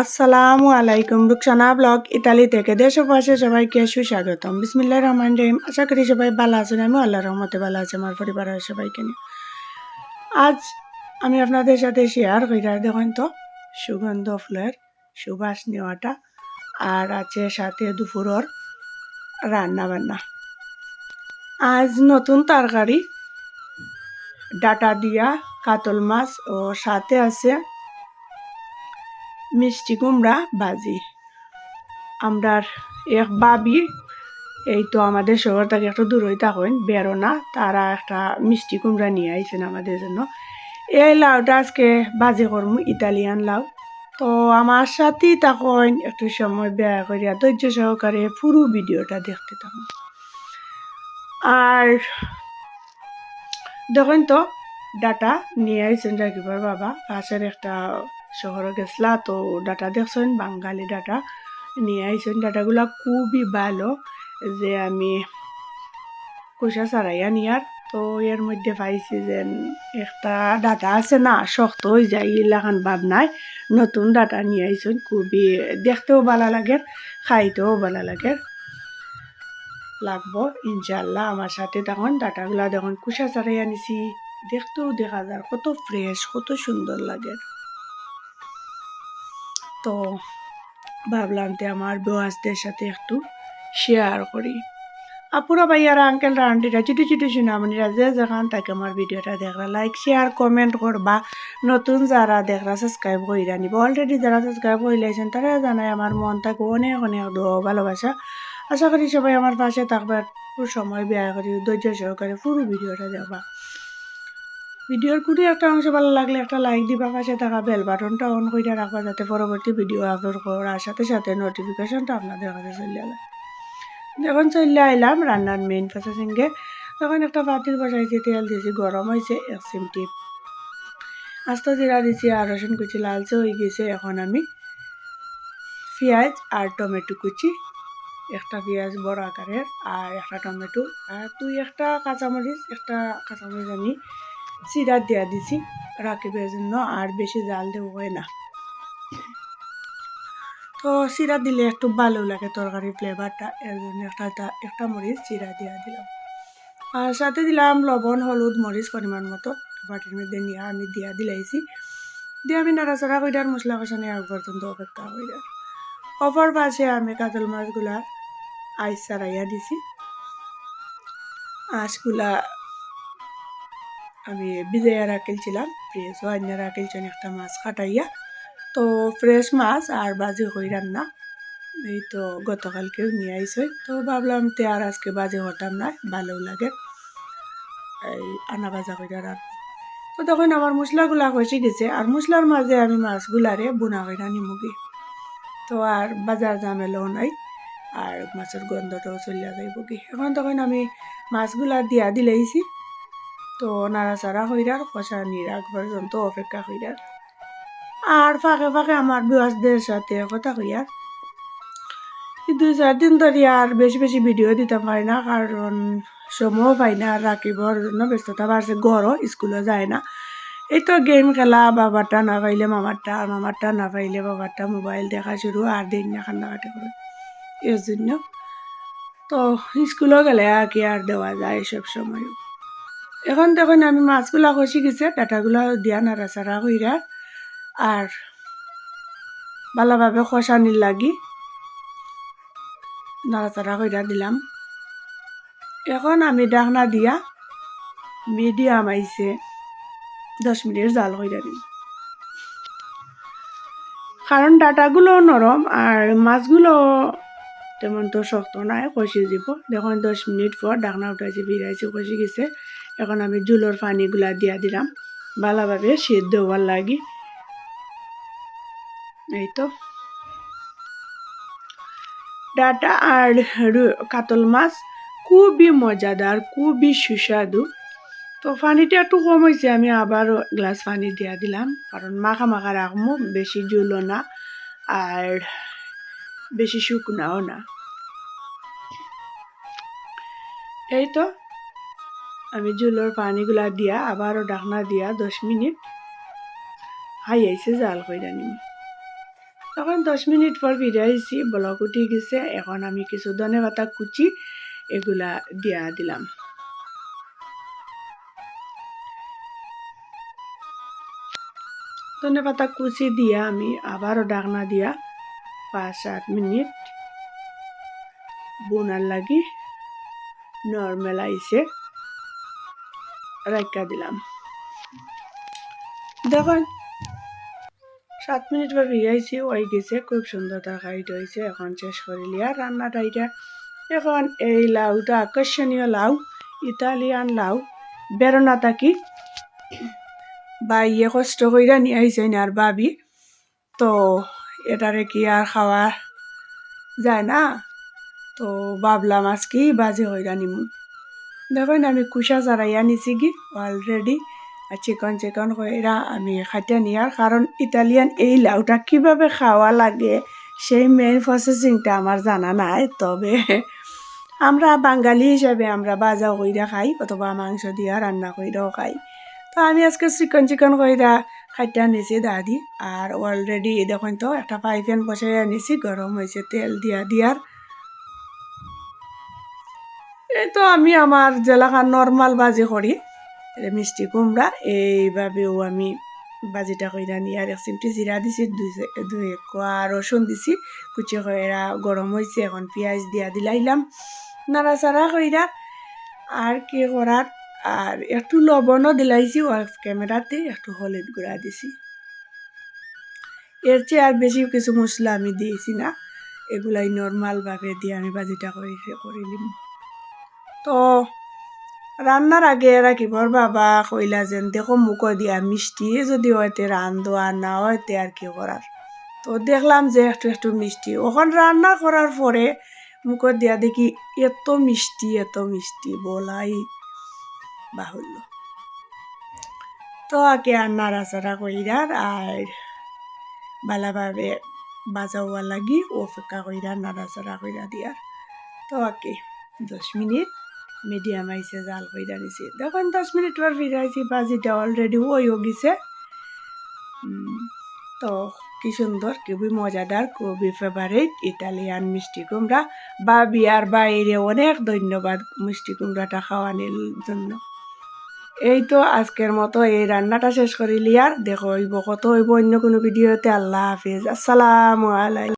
আসসালামু আলাইকুম, Rukhsana blog Italy থেকে দেশ ও পাশে সবাইকে সুস্বাগতম। বিসমিল্লাহ রহমান রহিম। আশা করি সবাই ভালো আছেন। আমি আল্লাহ রহমতে ভালো আছি, আমার পরিবারের সবাইকে নিয়ে। আজ আমি আপনাদের সাথে শেয়ার কইরার দেখুন তো, সুগন্ধ ফুলের সুবাস নেওয়াটা। আর আছে সাথে দুপুরর রান্না বান্না আজ নতুন তরকারি, ডাটা দিয়া, কাতল মাছ ও সাথে আছে মিষ্টি কুমড়া ভাজি আমরা এক বাবি, এই তো আমাদের শহর থেকে একটু দূরই থাকেন বেরো না, তারা একটা মিষ্টি কুমড়া নিয়ে আইছেন আমাদের জন্য। এই লাউটা আজকে বাজি করমু, ইতালিয়ান লাউ। তো আমার সাথেই তখন একটু সময় ব্যয় করিয়া ধৈর্য সহকারে পুরো ভিডিওটা দেখতে থাকুন। আর দেখেন তো, ডাটা নিয়ে আইছেন রাখিবার বাবা পাশের একটা শহরে গেছলা, তো ডাটা দেখছেন বাঙালি ডাটা নিয়ে আইছেন ডাটাগুলা খুবই ভালো যে আমি কুসা ছাড়াইয়া নিয়ার তো এর মধ্যে পাইছি যে একটা ডাটা আছে না, শক্ত হয়ে যায় ইলাখান ভাব নাই। নতুন ডাটা নিয়ে আইছেন খুবই দেখতেও ভালো লাগে, খাইতেও ভালো লাগে। লাগবো ইনশাল্লাহ আমার সাথে তখন ডাটাগুলা দেখুন কুসা ছাড়াইয়া নিছি দেখতেও দেখা যায়, কত ফ্রেশ কত সুন্দর লাগে। তো ভাবলাম যে আমার বয়সদের সাথে একটু শেয়ার করি। আপুরা ভাইয়ারা আঙ্কেলরা আন্টিরা ছোটো ছোটো সুনামনিরা যে যেখান তাকে আমার ভিডিওটা দেখরা লাইক শেয়ার কমেন্ট করবা। নতুন যারা দেখরা সাবস্ক্রাইব কইরা নিব। অলরেডি যারা সাবস্ক্রাইব করিলাইছেন তারা জানায় আমার মন থাকে অনেক অনেক দোয়া ভালোবাসা। আশা করি সবাই আমার পাশে থাকবার সময় ব্যয় করি, ধৈর্য সহকারে পুরো ভিডিওটা দেখবা। ভিডিওর কোনো একটা অংশ ভালো লাগলে একটা লাইক দিবা, পাশে থাকা বেল বাটনটা অন করে রাখবা যাতে পরবর্তী ভিডিও আপলোড করার সাথে সাথে নোটিফিকেশনটা আপনাদের কাছে চলে আলে যখন চলে আইলাম, রান্নার মেইন প্রসেসিংয়ে তখন একটা পাতিল বসাইছি, তেল দিয়েছি, গরম হয়েছে, এক চিমটি। আস্ত জিরা দিছি আর রসুন কুচি লালচে হয়ে গেছে এখন আমি পেঁয়াজ আর টমেটো কুচি, একটা পেঁয়াজ বড় আকারের আর একটা টমেটো, আর দুই একটা কাঁচামরিচ একটা কাঁচামরিচ আমি চিরা দিয়া দিছি। রাকিবের জন্য আর বেশি জাল দেবো হয় না। তো চিরা দিলে একটু ভালো লাগে তরকারি ফ্লেভারটা এর জন্য একটা একটা মরিচ চিরা দিয়া দিলাম। আর সাথে দিলাম লবণ, হলুদ, মরিচ পরিমাণ মতো। বাটির মধ্যে নিয়ে আমি দিয়া দিলাইছি। দিয়ে আমি নাড়াচাড়া করে আর মশলা কষানি আগ পর্যন্ত অপেক্ষা করে অপর পাশে আমি কাতল মাছগুলা আইস চারাইয়া দিছি। আঁশগুলা আমি বিজয়া রাখেছিলাম ফ্রেশ অন্য রাখেলছেন একটা মাছ কাটাইয়া তো ফ্রেশ মাছ আর বাজি হই রান্না, এই তো গতকালকেও নিয়ে আইসে তো ভাবলাম তে আর আজকে বাজে হতাম না ভালো লাগে। এই আনা বাজা করে রাখ তো তখন আমার মশলাগুলা হসে গেছে, আর মশলার মাঝে আমি মাছগুলারে বোনা করে নিমুগি তো আর বাজার ঝামেলাও নাই, আর মাছের গন্ধটাও চলিয়া যাইব কি এখন তখন আমি মাছগুলা দিয়া দিলেইছি। তো নাড়াচাড়া হইরার কষা নিরাগ পর্যন্ত অপেক্ষা হইরার আর ফাঁকে ফাঁকে আমার বিওয়াসদের সাথে কথা হইয়ার দুই চার দিন ধরে আর বেশি বেশি ভিডিও দিতে পারি না, কারণ সময়ও পাই না রাখিবর জন্য ব্যস্ততা বাড়ছে, ঘরও স্কুলে যায় না। এই তো গেম খেলা, বাবারটা না পাইলে মামারটা, আর মামারটা না পাইলে বাবারটা মোবাইল দেখা শুরু আর দিন না কান্নাকাটি করে। এর জন্য তো স্কুলেও গেলে আর কি আর দেওয়া যায় সব সময় এখন দেখুন, আমি মাছগুলা কষি গেছে ডাটাগুলো দিয়া নাড়াচাড়া কইরা আর ভালোভাবে কষানির লাগি নাড়াচাড়া কইরা দিলাম। এখন আমি ডাকনা দিয়া মিডিয়াম আইছে, দশ মিনিট জাল কইরা দিন কারণ ডাটাগুলো নরম আর মাছগুলো তেমন তো শক্ত নাই কষি দিব দেখুন, দশ মিনিট পর ডাকনা উঠাইছে ফিরাইছে কষি গেছে। এখন আমি জুলোর পানিগুলা দিয়া দিলাম। ভালোভাবে সিদ্ধ হওয়ার লাগি। এই তো। ডাটা আর কাতল মাছ খুবই মজাদার, খুবই সুস্বাদু। তো পানিটা একটু কম হয়েছে, আমি আবার গ্লাস পানি দিয়া দিলাম। কারণ মাখা মাখা রাখব, বেশি জুলো না আর বেশি শুকনাও না। এই তো। আমি জুলোর পানিগুলা দিয়া আবারও ডাকনা দিয়া দশ মিনিট। হাই হাইয়াইছে জাল কইরা নিম এখন দশ মিনিট পর ফিরে আইছি ব্লক উঠে গেছে, এখন আমি কিছু ধনে পাতা কুচি এগুলা দিয়া দিলাম। ধনে পাতা কুচি দিয়া আমি আবারও ডাকনা দিয়া পাঁচ সাত মিনিট। বোনার লাগি নর্মাল আইসে রাখা দিলাম। দেখুন, সাত মিনিট পর ফিরাইছি ওই গেছে, খুব সুন্দর তরকারিটা হয়েছে, এখন শেষ করিলি আর রান্নাটা এটা এখন এই লাউটা, আকর্ষণীয় লাউ, ইতালিয়ান লাউ, বেরোনা থাকি। বা ইয়ে কষ্ট কইরা নিয়ে আইসেন আর ভাবি। তো এটারে কি আর খাওয়া যায় না? তো ভাবলাম আজকে বাজে হইরা নিমু। দেখুন আমি কুসা চারাইয়া নিছি কি অলরেডি চিকন চিকন কইরা আমি খাইতে নিয়ার কারণ ইতালিয়ান এই লাউটা কীভাবে খাওয়া লাগে সেই মেইন প্রসেসিংটা আমার জানা নাই তবে আমরা বাঙালি হিসাবে আমরা বাজাও কইরা খাই অথবা মাংস দিয়া রান্না কইরাও খাই তো আমি আজকে চিকন চিকন কইরা খাইতে নিছি দাদি আর অলরেডি দেখুন তো একটা ফ্রাই প্যান বসাই নিছি গরম হয়েছে তেল দিয়া দিয়ার এই তো আমি আমার জেলাখান নর্মাল বাজি করি। মিষ্টি কুমড়া, এইভাবেও আমি বাজিটা কইরা নিয়ে আর এক চিমটি জিরা দিছি, দুই কোয়া রসুন দিছি, কুচি কইরা গরম হয়েছে এখন পেঁয়াজ দিয়া দিলাইলাম। নাড়াচাড়া কইরা আর কি করার, আর একটু লবণও দিলাইছি ক্যামেরাতে একটু হলুদ গুঁড়া দিছি। এর চেয়ে আর বেশি কিছু মশলা আমি দিয়েছি না। এগুলাই নর্মালভাবে দিয়ে আমি বাজিটা করে করিলিম। তো রান্নার আগে রাখিবর বাবা কইলা যেন দেখো মুখ দিয়া মিষ্টি, যদি হয়তে রান্ধো আর না হয়তে আর কি করার তো দেখলাম যে একটু একটু মিষ্টি। ওখান রান্না করার পরে মুখ দিয়া দেখি এত মিষ্টি এত মিষ্টি বলাই বাহুল্য। তো আগে আর নাড়াচাড়া কইরার আর ভালোভাবে বাজাওয়া লাগি অপেক্ষা কইরা নাড়াচাড়া কইরা দিয়ার তো আগে দশ মিনিট মিডিয়াম আইসে জাল কইরা দিছি দেখুন দশ মিনিট পর ফিরে ফিরাইছি বাজিটা অলরেডি ওইও গেছে। তো কি সুন্দর খুবই মজাদার, খুবই ফেভারিট ইটালিয়ান মিষ্টি কুমড়া। বা বিয়ার বাইরে অনেক ধন্যবাদ মিষ্টি কুমড়াটা খাওয়ানোর জন্য। এই তো আজকের মতো এই রান্নাটা শেষ করিলি আর, দেখো কত হইব অন্য কোনো ভিডিওতে। আল্লাহ হাফিজ। আসসালামু আলাইকুম।